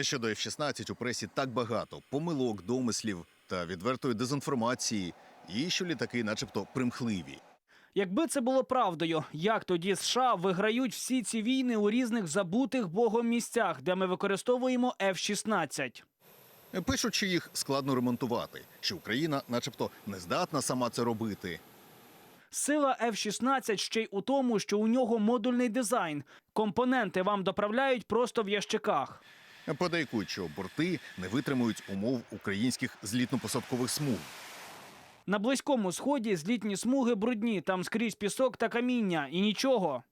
Щодо F-16 у пресі так багато помилок, домислів та відвертої дезінформації, і що літаки, начебто, примхливі. Якби це було правдою, як тоді США виграють всі ці війни у різних забутих богом місцях, де ми використовуємо F-16? Пишуть, що їх складно ремонтувати, що Україна, начебто, не здатна сама це робити. Сила F-16 ще й у тому, що у нього модульний дизайн. Компоненти вам доправляють просто в ящиках. Подейкують, що борти не витримують умов українських злітно-посадкових смуг. На близькому сході злітні смуги брудні, там скрізь пісок та каміння, і нічого.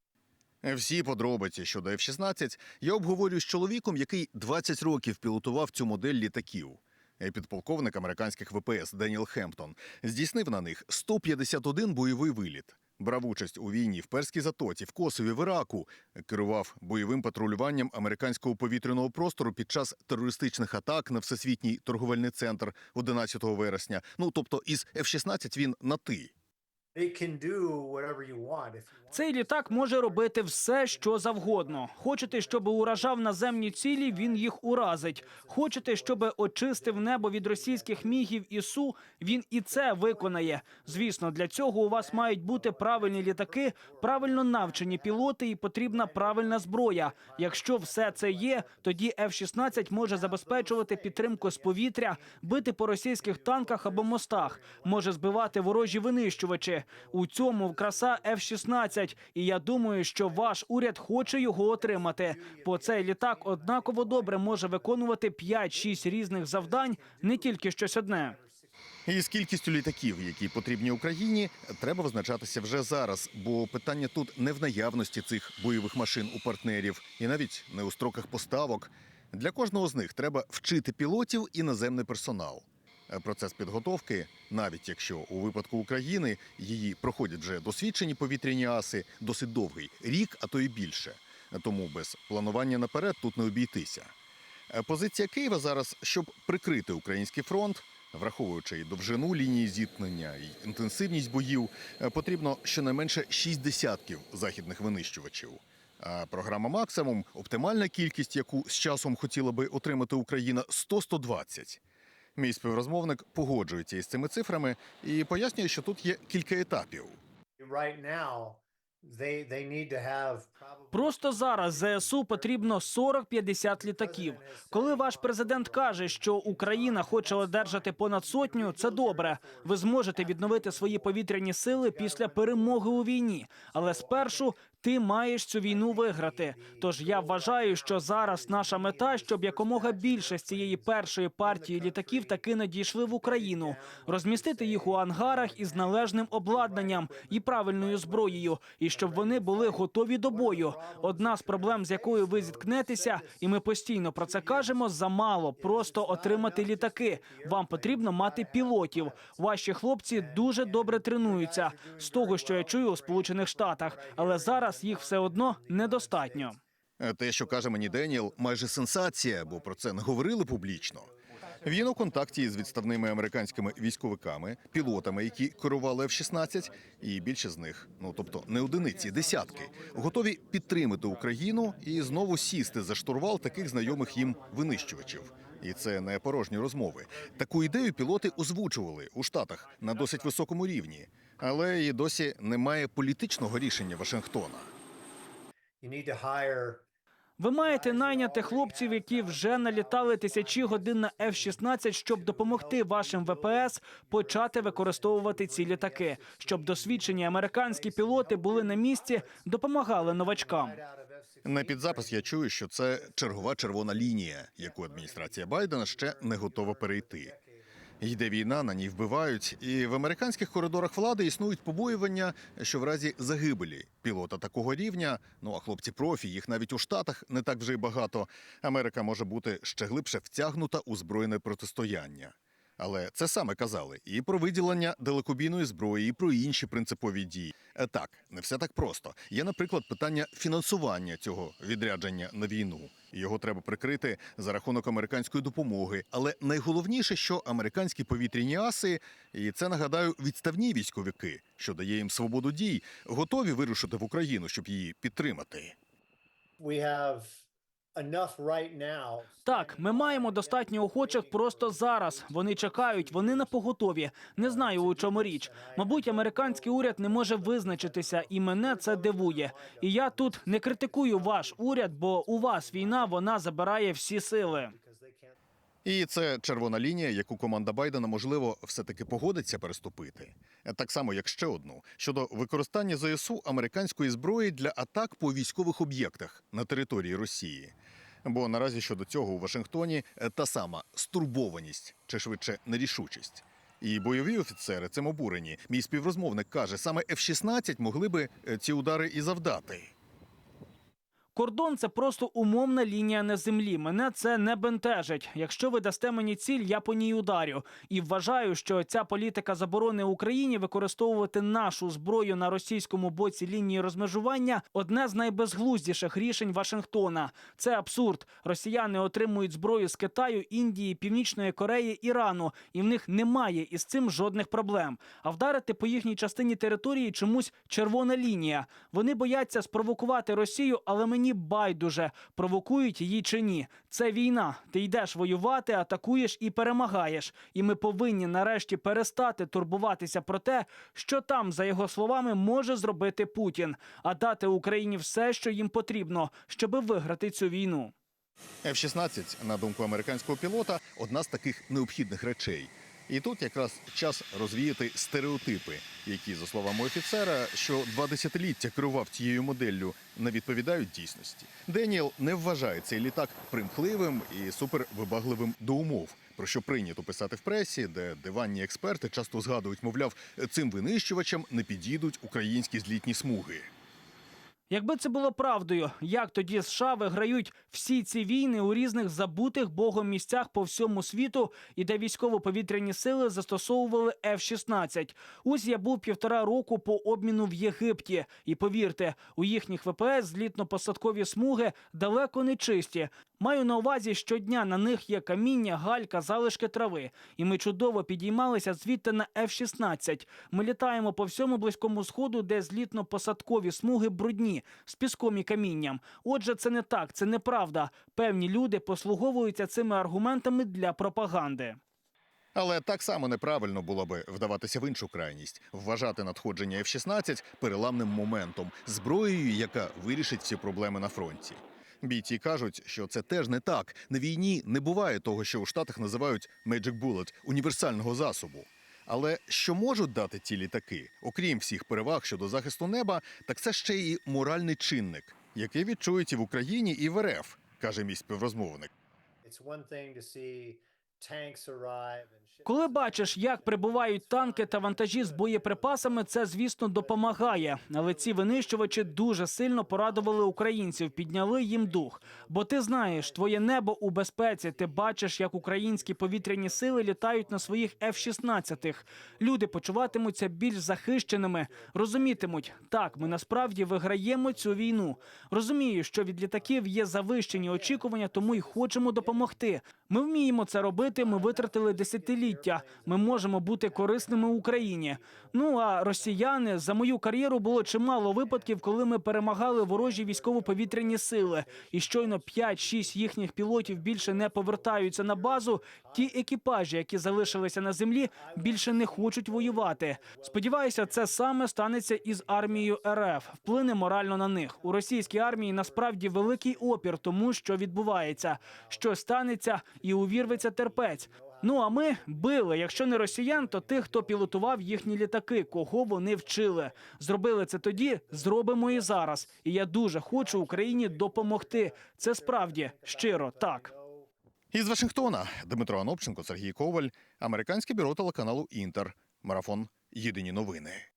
Всі подробиці щодо F-16 я обговорюю з чоловіком, який 20 років пілотував цю модель літаків. Підполковник американських ВПС Деніел Хемптон здійснив на них 151 бойовий виліт. Брав участь у війні в Перській затоці, в Косові, в Іраку, керував бойовим патрулюванням американського повітряного простору під час терористичних атак на всесвітній торговельний центр 11 вересня. Ну тобто, із F-16 він на ти. Цей літак може робити все, що завгодно. Хочете, щоб уражав наземні цілі, він їх уразить. Хочете, щоб очистив небо від російських мігів і су, він і це виконає. Звісно, для цього у вас мають бути правильні літаки, правильно навчені пілоти і потрібна правильна зброя. Якщо все це є, тоді F-16 може забезпечувати підтримку з повітря, бити по російських танках або мостах, може збивати ворожі винищувачі. У цьому краса F-16, і я думаю, що ваш уряд хоче його отримати. Бо цей літак однаково добре може виконувати 5-6 різних завдань, не тільки щось одне. І з кількістю літаків, які потрібні Україні, треба визначатися вже зараз, бо питання тут не в наявності цих бойових машин у партнерів і навіть не у строках поставок. Для кожного з них треба вчити пілотів і наземний персонал. Е, Процес підготовки, навіть якщо у випадку України її проходять вже досвідчені повітряні аси, досить довгий рік, а то і більше. Тому без планування наперед тут не обійтися. Е, Позиція Києва зараз, щоб прикрити український фронт, враховуючи і довжину лінії зіткнення, і інтенсивність боїв, е, потрібно щонайменше шість десятків західних винищувачів. А програма максимум, оптимальна кількість, яку з часом хотіла би отримати Україна, 100-120. Мій співрозмовник погоджується із цими цифрами і пояснює, що тут є кілька етапів. Просто зараз ЗСУ потрібно 40-50 літаків. Коли ваш президент каже, що Україна хоче одержати понад сотню, це добре. Ви зможете відновити свої повітряні сили після перемоги у війні. Але спершу ти маєш цю війну виграти. Тож я вважаю, що зараз наша мета, щоб якомога більше з цієї першої партії літаків таки надійшли в Україну, розмістити їх у ангарах із належним обладнанням і правильною зброєю, і щоб вони були готові до бою. Одна з проблем, з якою ви зіткнетеся, і ми постійно про це кажемо, замало просто отримати літаки. Вам потрібно мати пілотів. Ваші хлопці дуже добре тренуються з того, що я чую у Сполучених Штатах, але зараз їх все одно недостатньо. Те, що каже мені Деніел, майже сенсація, бо про це не говорили публічно. Він у контакті з відставними американськими військовиками, пілотами, які керували F-16, і більше з них, ну тобто не одиниці, десятки, готові підтримати Україну і знову сісти за штурвал таких знайомих їм винищувачів. І це не порожні розмови. Таку ідею пілоти озвучували у Штатах на досить високому рівні, але і досі немає політичного рішення Вашингтона. Ви маєте найняти хлопців, які вже налітали тисячі годин на F-16, щоб допомогти вашим ВПС почати використовувати ці літаки, щоб досвідчені американські пілоти були на місці, допомагали новачкам. out of F-16. На підзапис я чую, що це чергова червона лінія, яку адміністрація Байдена ще не готова перейти. Йде війна, на ній вбивають, і в американських коридорах влади існують побоювання, що в разі загибелі пілота такого рівня, ну а хлопці профі, їх навіть у штатах не так вже й багато. Америка може бути ще глибше втягнута у збройне протистояння. Але це саме казали і про виділення далекобійної зброї, і про інші принципові дії. Е, Так, не все так просто. Є, наприклад, питання фінансування цього відрядження на війну. Його треба прикрити за рахунок американської допомоги. Але найголовніше, що американські повітряні аси, і це нагадаю відставні військовики, що дає їм свободу дій, готові вирушити в Україну, щоб її підтримати. We have. Так, ми маємо достатньо охочих просто зараз. Вони чекають, вони на поготові. Не знаю у чому річ. Мабуть, американський уряд не може визначитися, і мене це дивує. І я тут не критикую ваш уряд, бо у вас війна вона забирає всі сили. І це червона лінія, яку команда Байдена можливо все-таки погодиться переступити. Так само, як ще одну щодо використання ЗСУ американської зброї для атак по військових об'єктах на території Росії. Бо наразі щодо цього у Вашингтоні е, та сама стурбованість чи швидше нерішучість. І бойові офіцери цим обурені. Мій співрозмовник каже, саме F-16 могли би е, ці удари і завдати. Кордон це просто умовна лінія на землі. Мене це не бентежить. Якщо ви дасте мені ціль, я по ній ударю. І вважаю, що ця політика заборони Україні використовувати нашу зброю на російському боці лінії розмежування одне з найбезглуздіших рішень Вашингтона. Це абсурд. Росіяни отримують зброю з Китаю, Індії, Північної Кореї, Ірану, і в них немає із цим жодних проблем. А вдарити по їхній частині території чомусь червона лінія. Вони бояться спровокувати Росію, але мені байдуже, провокують її чи ні. Це війна. Ти йдеш воювати, атакуєш і перемагаєш. І ми повинні нарешті перестати турбуватися про те, що там, за його словами, може зробити Путін, а дати Україні все, що їм потрібно, щоби виграти цю війну. F-16, на думку американського пілота, одна з таких необхідних речей. І тут якраз час розвіяти стереотипи, які, за словами офіцера, що два десятиліття керував цією моделлю, не відповідають дійсності. Деніел не вважає цей літак примхливим і супервибагливим до умов, про що прийнято писати в пресі, де диванні експерти часто згадують, мовляв, цим винищувачам не підійдуть українські злітні смуги. Якби це було правдою, як тоді США виграють всі ці війни у різних забутих богом місцях по всьому світу, і де військово-повітряні сили застосовували F-16. Ось я був півтора року по обміну в Єгипті, і повірте, у їхніх ВПС злітно-посадкові смуги далеко не чисті. Маю на увазі, щодня на них є каміння, галька, залишки трави. І ми чудово підіймалися звідти на F-16. Ми літаємо по всьому близькому сходу, де злітно-посадкові смуги брудні з піском і камінням. Отже, це не так, це неправда. Певні люди послуговуються цими аргументами для пропаганди. Але так само неправильно було би вдаватися в іншу крайність, вважати надходження F-16 переламним моментом, зброєю, яка вирішить всі проблеми на фронті. Бійці кажуть, що це теж не так. На війні не буває того, що у Штатах називають «magic bullet» – універсального засобу. Але що можуть дати ті літаки, окрім всіх переваг щодо захисту неба, так це ще й моральний чинник, який відчують і в Україні, і в РФ, каже мій співрозмовник. Коли бачиш, як прибувають танки та вантажі з боєприпасами, це звісно допомагає. Але ці винищувачі дуже сильно порадували українців, підняли їм дух. Бо ти знаєш, твоє небо у безпеці. Ти бачиш, як українські повітряні сили літають на своїх F-16. Люди почуватимуться більш захищеними, розумітимуть, так ми насправді виграємо цю війну. Розумію, що від літаків є завищені очікування, тому й хочемо допомогти. Ми вміємо це робити. Ми витратили десятиліття. Ми можемо бути корисними Україні. Ну а росіяни за мою кар'єру було чимало випадків, коли ми перемагали ворожі військово-повітряні сили. І щойно 5-6 їхніх пілотів більше не повертаються на базу. Ті екіпажі, які залишилися на землі, більше не хочуть воювати. Сподіваюся, це саме станеться із армією РФ. Вплине морально на них. У російській армії насправді великий опір тому, що відбувається. Що станеться, і увірветься терпець. Ну а ми били, якщо не росіян, то тих, хто пілотував їхні літаки, кого вони вчили. Зробили це тоді, зробимо і зараз. І я дуже хочу Україні допомогти. Це справді щиро так. Із Вашингтона Дмитро Анопченко, Сергій Коваль, американське бюро телеканалу Інтер. Марафон Єдині новини.